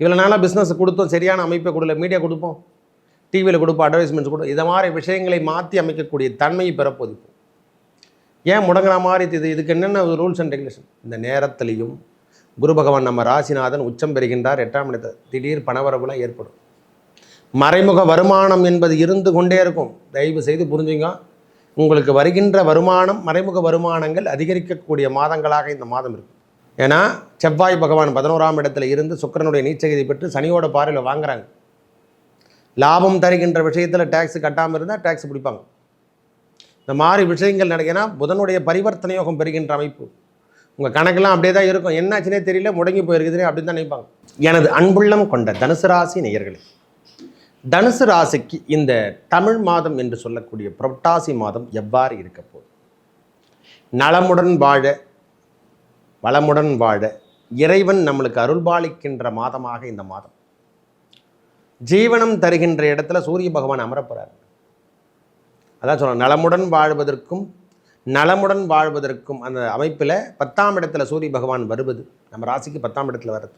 இவ்வளோ நாளாக பிஸ்னஸ் கொடுத்தோம் சரியான அமைப்பை கொடுக்கல மீடியா கொடுப்போம் டிவியில் கொடுப்போம் அட்வர்டைஸ்மெண்ட்ஸ் கொடுப்போம். இதை மாதிரி விஷயங்களை மாற்றி அமைக்கக்கூடிய தன்மையை பெறப்போதிப்போம். ஏன் முடங்குற மாதிரி இது? இதுக்கு என்னென்ன ரூல்ஸ் அண்ட் ரெகுலேஷன் இந்த நேரத்திலையும் குரு பகவான் நம்ம ராசிநாதன் உச்சம் பெறுகின்றார் எட்டாம் இடத்தை திடீர் பணவரவுலாம் ஏற்படும். மறைமுக வருமானம் என்பது இருந்து கொண்டே இருக்கும். தயவு செய்து புரிஞ்சுங்க. உங்களுக்கு வருகின்ற வருமானம் மறைமுக வருமானங்கள் அதிகரிக்கக்கூடிய மாதங்களாக இந்த மாதம் இருக்கும். ஏன்னா செவ்வாய் பகவான் பதினோராம் இடத்துல இருந்து சுக்கிரனுடைய நீச்சகதி பெற்று சனியோட பாறையில் வாங்குறாங்க. லாபம் தருகின்ற விஷயத்தில் டேக்ஸ் கட்டாமல் இருந்தால் டேக்ஸ் பிடிப்பாங்க. இந்த மாதிரி விஷயங்கள் நடக்கினா புதனுடைய பரிவர்த்தனை யோகம் பெறுகின்ற அமைப்பு. உங்கள் கணக்கெல்லாம் அப்படியே தான் இருக்கும். என்னாச்சுனே தெரியல முடங்கி போயிருக்குதுனே அப்படின்னு தான் நினைப்பாங்க. எனது அன்புள்ளம் கொண்ட தனுசு ராசி நேயர்களே தனுசு ராசிக்கு இந்த தமிழ் மாதம் என்று சொல்லக்கூடிய புரட்டாசி மாதம் எவ்வாறு இருக்க போகுது? நலமுடன் வாழ வளமுடன் வாழ இறைவன் நம்மளுக்கு அருள்பாலிக்கின்ற மாதமாக இந்த மாதம். ஜீவனம் தருகின்ற இடத்துல சூரிய பகவான் அமரப்போகிறார் அதான் சொல்கிறேன் நலமுடன் வாழ்வதற்கும் நலமுடன் வாழ்வதற்கும் அந்த அமைப்பில் பத்தாம் இடத்துல சூரிய பகவான் வருவது நம்ம ராசிக்கு பத்தாம் இடத்துல வருது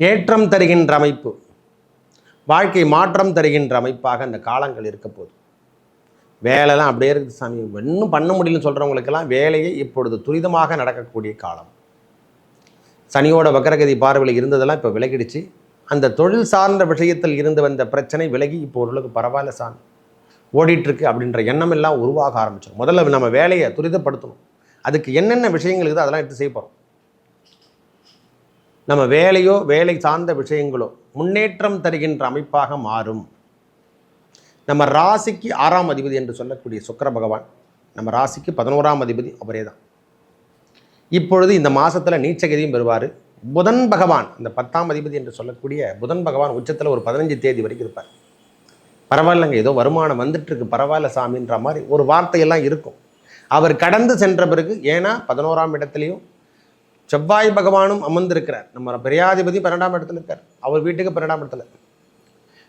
ஏற்றம் தருகின்ற அமைப்பு வாழ்க்கை மாற்றம் தருகின்ற அமைப்பாக அந்த காலங்கள் இருக்க போகுது. வேலைலாம் அப்படியே இருக்குது சாமி. ஒன்றும் பண்ண முடியலன்னு சொல்கிறவங்களுக்கெல்லாம் வேலையை இப்பொழுது துரிதமாக நடக்கக்கூடிய காலம். சனியோட வக்கரகதி பார்வையில் இருந்ததெல்லாம் இப்போ விலகிடுச்சு. அந்த தொழில் சார்ந்த விஷயத்தில் இருந்து வந்த பிரச்சனை விலகி இப்போ ஓரளவுக்கு பரவாயில்ல சாமி. ஓடிட்டுருக்கு அப்படின்ற எண்ணம் எல்லாம் உருவாக ஆரம்பிச்சிடும் முதல்ல நம்ம வேலையை துரிதப்படுத்தணும். அதுக்கு என்னென்ன விஷயங்கள் இருக்குதோ அதெல்லாம் எடுத்து செய்ய போகிறோம் நம்ம வேலையோ வேலை சார்ந்த விஷயங்களோ முன்னேற்றம் தருகின்ற அமைப்பாக மாறும். நம்ம ராசிக்கு ஆறாம் அதிபதி என்று சொல்லக்கூடிய சுக்கிர பகவான் நம்ம ராசிக்கு பதினோராம் அதிபதி அவரே தான். இப்பொழுது இந்த மாதத்தில் நீச்சகதியும் பெறுவார். புதன் பகவான் இந்த பத்தாம் அதிபதி என்று சொல்லக்கூடிய புதன் பகவான் உச்சத்தில் ஒரு பதினஞ்சு தேதி வரைக்கும் இருப்பார். பரவாயில்லைங்க ஏதோ வருமானம் வந்துட்டுருக்கு பரவாயில்ல சாமின்ற மாதிரி ஒரு வார்த்தையெல்லாம் இருக்கும். அவர் கடந்து சென்ற பிறகு ஏன்னா பதினோராம் இடத்துலையும் செவ்வாய் பகவானும் அமர்ந்திருக்கிறார். நம்ம பெரியாதிபதி பன்னெண்டாம் இடத்துல இருக்கார். அவர் வீட்டுக்கு பன்னெண்டாம் இடத்துல.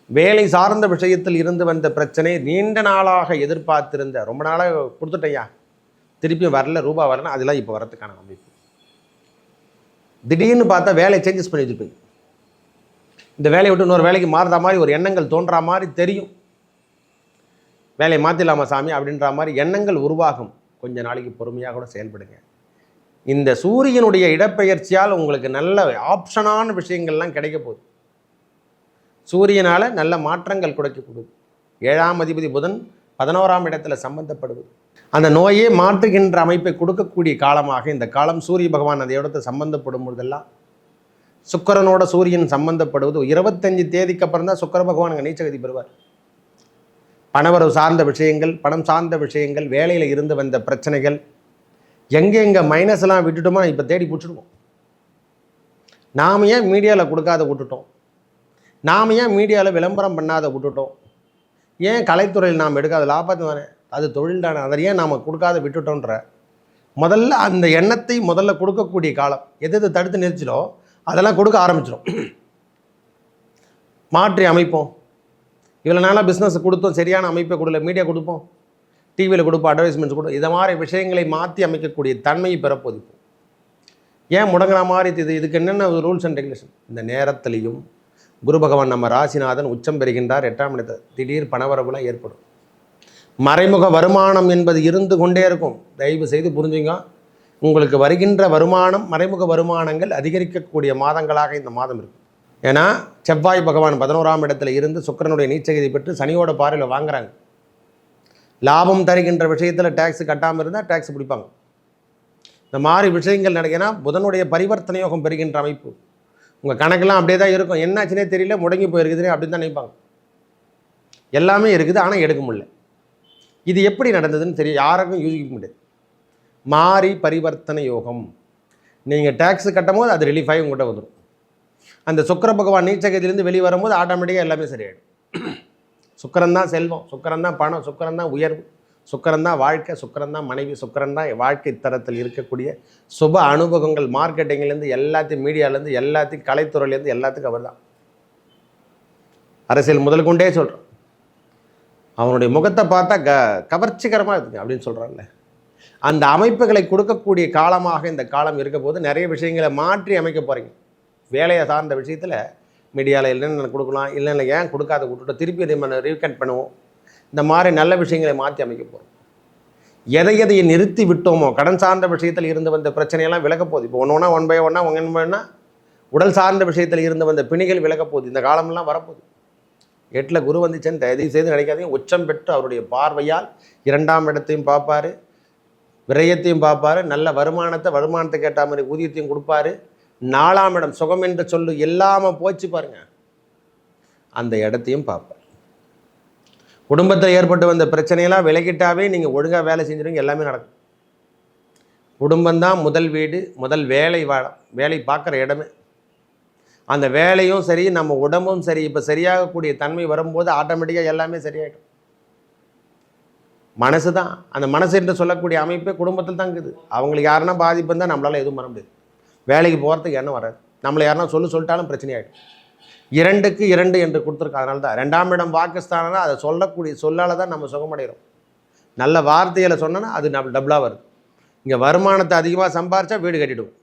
வேலை சார்ந்த விஷயத்தில் இருந்து வந்த பிரச்சனை நீண்ட நாளாக எதிர்பார்த்திருந்த ரொம்ப நாளாக கொடுத்துட்டையா திருப்பியும் வரல ரூபா வரல அதெல்லாம் இப்போ வரதுக்கான அமைப்பு. திடீர்னு பார்த்தா வேலையை சேஞ்சஸ் பண்ணி வச்சுருப்பீங்க. இந்த வேலையை விட்டு இன்னொரு வேலைக்கு மாறுற மாதிரி ஒரு எண்ணங்கள் தோன்றா மாதிரி தெரியும். வேலையை மாற்றிடலாமா சாமி? அப்படின்ற மாதிரி எண்ணங்கள் உருவாகும். கொஞ்ச நாளைக்கு பொறுமையாக கூட செயல்படுங்க. இந்த சூரியனுடைய இடப்பெயர்ச்சியால் உங்களுக்கு நல்ல ஆப்ஷனான விஷயங்கள்லாம் கிடைக்க போகுது. சூரியனால் நல்ல மாற்றங்கள் கொடுக்கக்கூடும். ஏழாம் அதிபதி புதன் பதினோராம் இடத்துல சம்பந்தப்படுவது. அந்த நோயே மாற்றுகின்ற அமைப்பை கொடுக்கக்கூடிய காலமாக இந்த காலம் சூரிய பகவான் அந்த இடத்தை சம்பந்தப்படும் பொழுதெல்லாம் சுக்கிரனோட சூரியன் சம்பந்தப்படுவது. இருபத்தஞ்சு தேதிக்கு அப்புறம் தான் சுக்கிர பகவான் நீச்சகதி பெறுவார். பணவரவு சார்ந்த விஷயங்கள் பணம் சார்ந்த விஷயங்கள் வேலையில் இருந்து வந்த பிரச்சனைகள் எங்கே எங்கே மைனஸ்லாம் விட்டுட்டோமோ இப்போ தேடி பிடிச்சிடுவோம். நாம் ஏன் மீடியாவில் கொடுக்காத விட்டுட்டோம்? நாம் ஏன் மீடியாவில் விளம்பரம் பண்ணாத விட்டுட்டோம்? ஏன் கலைத்துறையில் நாம் எடுக்காத லாபத்து தானே? அது தொழில் தானே. அதை ஏன் நாம் கொடுக்காத விட்டுட்டோன்ற? முதல்ல அந்த எண்ணத்தை முதல்ல கொடுக்கக்கூடிய காலம். எது எது தடுத்து நிறுத்திலோ அதெல்லாம் கொடுக்க ஆரம்பிச்சிடும் மாற்றி அமைப்போம். இவ்வளோ நாளாக பிஸ்னஸ் கொடுத்தோம். சரியான அமைப்பை கொடுக்கல. மீடியா கொடுப்போம். டிவியில் கொடுப்போம். அட்வர்டைஸ்மெண்ட்ஸ் கொடுப்போம். இதை மாதிரி விஷயங்களை மாற்றி அமைக்கக்கூடிய தன்மையை பெறப்போதிப்போம் ஏன் முடங்குற மாதிரி இது? இதுக்கு என்னென்ன ரூல்ஸ் அண்ட் ரெகுலேஷன் இந்த நேரத்துலையும் குரு பகவான் நம்ம ராசிநாதன் உச்சம் பெறுகின்றார். எட்டாம் இடத்தை திடீர் பணவரவுலாம் ஏற்படும். மறைமுக வருமானம் என்பது இருந்து கொண்டே இருக்கும். தயவு செய்து புரிஞ்சுங்க. உங்களுக்கு வருகின்ற வருமானம் மறைமுக வருமானங்கள் அதிகரிக்கக்கூடிய மாதங்களாக இந்த மாதம் இருக்கும். ஏன்னா செவ்வாய் பகவான் பதினோராம் இடத்துல இருந்து சுக்கிரனுடைய நீச்சகதி பெற்று சனியோட பாறையில் வாங்குறாங்க. லாபம் தருகின்ற விஷயத்தில் டேக்ஸ் கட்டாமல் இருந்தால் டேக்ஸ் பிடிப்பாங்க. இந்த மாதிரி விஷயங்கள் நடக்கினா புதனுடைய பரிவர்த்தனை யோகம் பெறுகின்ற அமைப்பு. உங்கள் கணக்கெல்லாம் அப்படியே தான் இருக்கும். என்னாச்சுனே தெரியல முடங்கி போயிருக்குதுன்னு அப்படின்னு தான் நினைப்பாங்க. எல்லாமே இருக்குது ஆனால் எடுக்க முடியல. இது எப்படி நடந்ததுன்னு தெரியும். யாருக்கும் யூகிக்க முடியாது. மாறி பரிவர்த்தனை யோகம். நீங்கள் டேக்ஸ் கட்டும் போது அது ரிலீஃபாகி உங்கள்கிட்ட வந்துடும் அந்த சுக்கிர பகவான் நீச்சகத்திலேருந்து வெளியே வரும்போது ஆட்டோமேட்டிக்காக எல்லாமே சரியாயிடும். சுக்கரம் தான் செல்வம் சுக்கிரன் தான் பணம் சுக்கிரன் தான் உயர்வு. சுக்கரந்தான் வாழ்க்கை சுக்கரந்தான் மனைவி சுக்கரந்தான் வாழ்க்கை தரத்தில் இருக்கக்கூடிய சுப அனுபவங்கள். மார்க்கெட்டிங்லேருந்து எல்லாத்தையும் மீடியாலேருந்து எல்லாத்தையும் கலைத்துறையிலேருந்து எல்லாத்துக்கும் அவர் தான். அரசியல் முதல் கொண்டே சொல்கிறோம் அவனுடைய முகத்தை பார்த்தா க கவர்ச்சிகரமாக இருக்குங்க அப்படின்னு சொல்கிறான்ல அந்த அமைப்புகளை கொடுக்கக்கூடிய காலமாக இந்த காலம் இருக்க போது நிறைய விஷயங்களை மாற்றி அமைக்க போகிறீங்க வேலையை சார்ந்த விஷயத்தில் மீடியாவில் என்னென்ன கொடுக்கலாம் இல்லை ஏன் கொடுக்காத விட்டுட்டு திருப்பி அதை நம்ம ரீகண்ட் பண்ணுவோம். இந்த மாதிரி நல்ல விஷயங்களை மாற்றி அமைக்க போகிறோம் எதை எதையை நிறுத்தி விட்டோமோ கடன் சார்ந்த விஷயத்தில் இருந்து வந்த பிரச்சனையெல்லாம் விலகப் போகுது. இப்போ ஒன்று ஒன்றா ஒன் பை ஒன்றா ஒன் ஒன்றா உடல் சார்ந்த விஷயத்தில் இருந்து வந்த பிணிகள் விலகப் போகுது. இந்த காலமெல்லாம் வரப்போகுது. எட்டில் குரு வந்துச்சுன்னு தயவு செய்து நினைக்காதீங்க. உச்சம் பெற்று அவருடைய பார்வையால் இரண்டாம் இடத்தையும் பார்ப்பாரு விரயத்தையும் பார்ப்பாரு நல்ல வருமானத்தை வருமானத்துக்கு கேட்ட மாதிரி ஊதியத்தையும் கொடுப்பாரு. நாலாம் இடம் சுகம் என்று சொல்லு இல்லாமல் போச்சு பாருங்க. அந்த இடத்தையும் பார்ப்பார். குடும்பத்தில் ஏற்பட்டு வந்த பிரச்சனையெல்லாம் விலகிட்டாவே நீங்கள் ஒழுங்காக வேலை செஞ்சிருவீங்க எல்லாமே நடக்கும். குடும்பம்தான் முதல் வீடு முதல் வேலை வா வேலை பார்க்குற இடமே. அந்த வேலையும் சரி நம்ம உடம்பும் சரி இப்போ சரியாகக்கூடிய தன்மை வரும்போது ஆட்டோமேட்டிக்காக எல்லாமே சரியாயிடும். மனசு தான். அந்த மனசு என்று சொல்லக்கூடிய அமைப்பே குடும்பத்தில் தான் இருக்குது. அவங்களுக்கு யாருன்னா பாதிப்பு இருந்தால் நம்மளால் எதுவும் பண்ண முடியாது. வேலைக்கு போகிறதுக்கு என்ன வராது. நம்மளை யாருன்னா சொல்லு சொல்லிட்டாலும் பிரச்சனையாகிடும் இரண்டுக்கு இரண்டு என்று கொடுத்துருக்கோம் அதனால தான் ரெண்டாம் இடம் பாகிஸ்தானா அதை சொல்லக்கூடிய சொல்லால் தான் நம்ம சுகமடைகிறோம். நல்ல வார்த்தைகளை சொன்னோன்னா அது நம்ம டபுளாக வருது. இங்கே வருமானத்தை அதிகமாக சம்பாரித்தா வீடு கட்டிடுவோம்.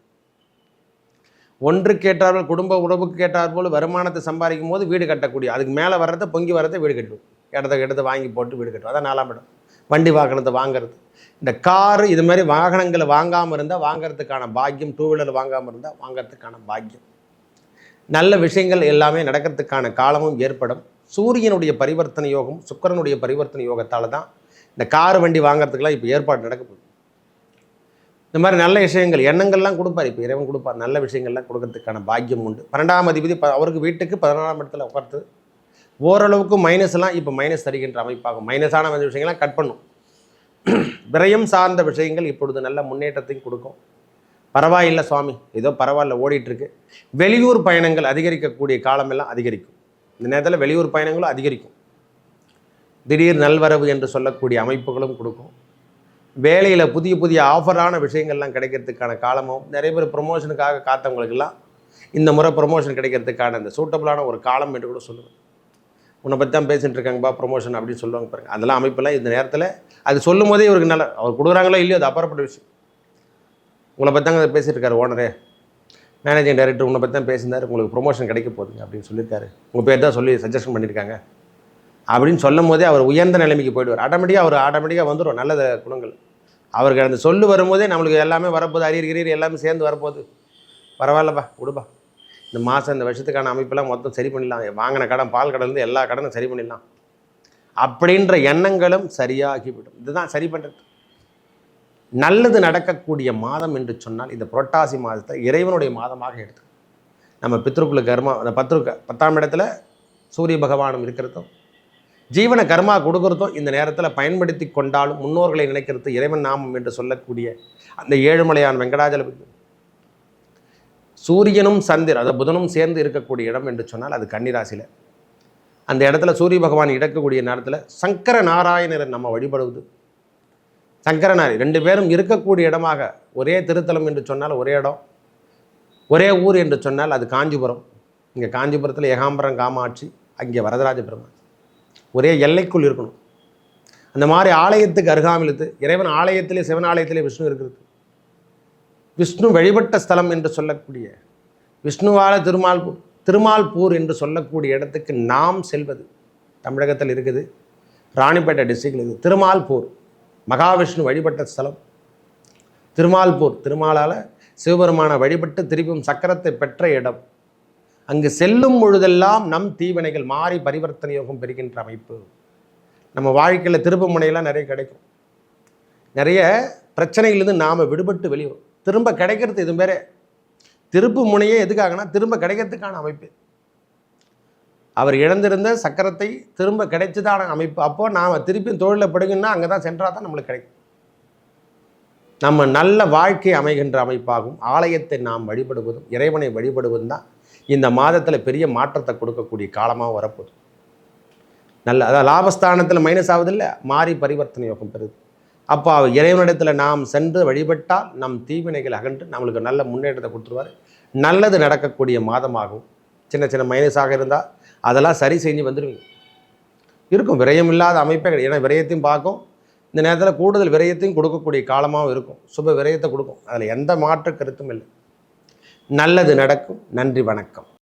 ஒன்று கேட்டார்கள் குடும்ப உறவுக்கு கேட்டார் போல் வருமானத்தை சம்பாதிக்கும் போது வீடு கட்டக்கூடிய அதுக்கு மேலே வர்றதை பொங்கி வர்றதை வீடு கட்டுவோம் இடத்த இடத்த வாங்கி போட்டு வீடு கட்டுவோம். அதான் நாலாம் இடம். வண்டி வாகனத்தை வாங்குறது. இந்த காரு இது மாதிரி வாகனங்களை வாங்காமல் இருந்தால் வாங்கிறதுக்கான பாக்கியம் டூ வீலர் வாங்காமல் இருந்தால் வாங்குறதுக்கான பாக்கியம். நல்ல விஷயங்கள் எல்லாமே நடக்கிறதுக்கான காலமும் ஏற்படும். சூரியனுடைய பரிவர்த்தனை யோகம் சுக்கிரனுடைய பரிவர்த்தனை யோகத்தால் தான் இந்த கார் வண்டி வாங்குறதுக்கெல்லாம் இப்போ ஏற்பாடு நடக்க போகுது. இந்த மாதிரி நல்ல விஷயங்கள் எண்ணங்கள்லாம் கொடுப்பார். இப்போ இறைவன் கொடுப்பார். நல்ல விஷயங்கள்லாம் கொடுக்கறதுக்கான பாக்கியம் உண்டு. பன்னெண்டாம் அதிபதி அவருக்கு வீட்டுக்கு பதினாறாம் இடத்துல உட்கார்த்து ஓரளவுக்கு மைனஸ்லாம் இப்போ மைனஸ் தருகின்ற அமைப்பாகும். மைனஸான விஷயங்கள்லாம் கட் பண்ணும். விரயம் சார்ந்த விஷயங்கள் இப்பொழுது நல்ல முன்னேற்றத்தையும் கொடுக்கும். பரவாயில்லை சுவாமி. ஏதோ பரவாயில்ல ஓடிட்டுருக்கு. வெளியூர் பயணங்கள் அதிகரிக்கக்கூடிய காலமெல்லாம் அதிகரிக்கும். இந்த நேரத்தில் வெளியூர் பயணங்களும் அதிகரிக்கும். திடீர் நல்வரவு என்று சொல்லக்கூடிய அமைப்புகளும் கொடுக்கும். வேலையில் புதிய புதிய ஆஃபரான விஷயங்கள்லாம் கிடைக்கிறதுக்கான காலமும் நிறைய பேர் ப்ரொமோஷனுக்காக காத்தவங்களுக்கெல்லாம் இந்த முறை ப்ரொமோஷன் கிடைக்கிறதுக்கான அந்த சூட்டபுளான ஒரு காலம் என்று கூட சொல்லுவேன். உன்னை பற்றி தான் பேசிகிட்டு இருக்காங்கப்பா ப்ரொமோஷன் அப்படின்னு சொல்லுவாங்க பாருங்க. அதெல்லாம் அமைப்பெல்லாம் இந்த நேரத்தில் அது சொல்லும் போதே இவருக்கு நல்ல அவர் கொடுக்குறாங்களோ இல்லையோ அது அப்புறப்பட்ட விஷயம். உங்களை பற்றி தாங்க பேசிகிட்டு இருக்காரு ஓனரே. மேனேஜிங் டைரக்டர் உங்களை பற்றி தான் பேசியிருந்தார். உங்களுக்கு ப்ரொமோஷன் கிடைக்க போகுதுங்க அப்படின்னு சொல்லியிருக்காரு. உங்கள் பேர் தான் சொல்லி சஜஷன் பண்ணியிருக்காங்க. அப்படின்னு சொல்லும் போதே அவர் உயர்ந்த நிலைமைக்கு போயிடுவார். ஆட்டோமேட்டிக்காக அவர் ஆட்டோமேட்டிக்காக வந்துடும் நல்ல குணங்கள். அவருக்கு அந்த சொல்லு வரும்போதே நம்மளுக்கு எல்லாமே வரப்போகுது. அரியர் கிரியர் எல்லாமே சேர்ந்து வரப்போகுது. பரவாயில்லப்பா விடுப்பா. இந்த மாதம் இந்த வருஷத்துக்கான அமைப்பெல்லாம் மொத்தம் சரி பண்ணிடலாம். வாங்கின கடன் பால் கடன்லேருந்து எல்லா கடனும் சரி பண்ணிடலாம். அப்படின்ற எண்ணங்களும் சரியாகிவிடும். இதுதான் சரி பண்ணுறது நல்லது நடக்கக்கூடிய மாதம் என்று சொன்னால் இந்த புரட்டாசி மாதத்தை இறைவனுடைய மாதமாக எடுத்து நம்ம பித்ருக்குல கர்மா அந்த பத்ருக்க பத்தாம் இடத்துல சூரிய பகவானும் இருக்கிறதும் ஜீவன கர்மா கொடுக்கறதும் இந்த நேரத்தில் பயன்படுத்தி கொண்டாலும் முன்னோர்களை நினைக்கிறது இறைவன் நாமம் என்று சொல்லக்கூடிய அந்த ஏழுமலையான் வெங்கடாஜலபதி. சூரியனும் சந்திர அதாவது புதனும் சேர்ந்து இருக்கக்கூடிய இடம் என்று சொன்னால் அது கன்னிராசியில். அந்த இடத்துல சூரிய பகவான் இடக்கக்கூடிய நேரத்தில் சங்கர நாராயணரை நம்ம வழிபடுவது. சங்கரனாரி. ரெண்டு பேரும் இருக்கக்கூடிய இடமாக ஒரே திருத்தலம் என்று சொன்னால் ஒரே இடம் ஒரே ஊர் என்று சொன்னால் அது காஞ்சிபுரம். இங்கே காஞ்சிபுரத்தில் ஏகாம்பரம் காமாட்சி அங்கே வரதராஜ பெருமாள். ஒரே எல்லைக்குள் இருக்கணும். அந்த மாதிரி ஆலயத்துக்கு அருகாமிலுத்து இறைவன் ஆலயத்திலே சிவன் ஆலயத்திலே விஷ்ணு இருக்கிறது. விஷ்ணு வழிபட்ட ஸ்தலம் என்று சொல்லக்கூடிய விஷ்ணுவால திருமால் திருமால்பூர் என்று சொல்லக்கூடிய இடத்துக்கு நாம் செல்வது தமிழகத்தில் இருக்குது. ராணிப்பேட்டை டிஸ்ட்ரிக்டில் இருக்குது. திருமால்பூர் மகாவிஷ்ணு வழிபட்ட ஸ்தலம். திருமால்பூர் திருமாலால் சிவபெருமானை வழிபட்டு திருப்பியும் சக்கரத்தை பெற்ற இடம். அங்கு செல்லும் பொழுதெல்லாம் நம் தீவினைகள் மாறி பரிவர்த்தனை யோகம் பெறுகின்ற அமைப்பு. நம்ம வாழ்க்கையில் திருப்பு முனையெல்லாம் நிறைய கிடைக்கும். நிறைய பிரச்சனைகள்லேருந்து நாம் விடுபட்டு வெளியே திரும்ப கிடைக்கிறது இது பேரே திருப்பு முனையே எதுக்காகனா திரும்ப கிடைக்கிறதுக்கான அமைப்பு. அவர் இழந்திருந்த சக்கரத்தை திரும்ப கிடைச்சதான அமைப்பு. அப்போது நாம் திருப்பியும் தொழிலில் படுங்கன்னா அங்கே தான் சென்றால் தான் நம்மளுக்கு கிடைக்கும். நம்ம நல்ல வாழ்க்கை அமைகின்ற அமைப்பாகும். ஆலயத்தை நாம் வழிபடுவதும் இறைவனை வழிபடுவதும் தான் இந்த மாதத்தில் பெரிய மாற்றத்தை கொடுக்கக்கூடிய காலமாக வரப்போகுது. நல்ல அதாவது லாபஸ்தானத்தில் மைனஸ் ஆகுதில்ல மாறி பரிவர்த்தனை யோகம் பெறுது. அப்போ அவர் இறைவனிடத்தில் நாம் சென்று வழிபட்டால் நம் தீவினைகள் அகன்று நம்மளுக்கு நல்ல முன்னேற்றத்தை கொடுத்துருவார். நல்லது நடக்கக்கூடிய மாதமாகும் சின்ன சின்ன மைனஸாக இருந்தால் அதெல்லாம் சரி செஞ்சு வந்துடுவீங்க இருக்கும் விரயம் இல்லாத அமைப்பே கிடையாது. ஏன்னா விரயத்தையும் பார்க்கும். இந்த நேரத்தில் கூடுதல் விரயத்தையும் கொடுக்கக்கூடிய காலமாகவும் இருக்கும். சுப விரயத்தை கொடுக்கும். அதில் எந்த மாற்று கருத்தும் இல்லை. நல்லது நடக்கும். நன்றி வணக்கம்.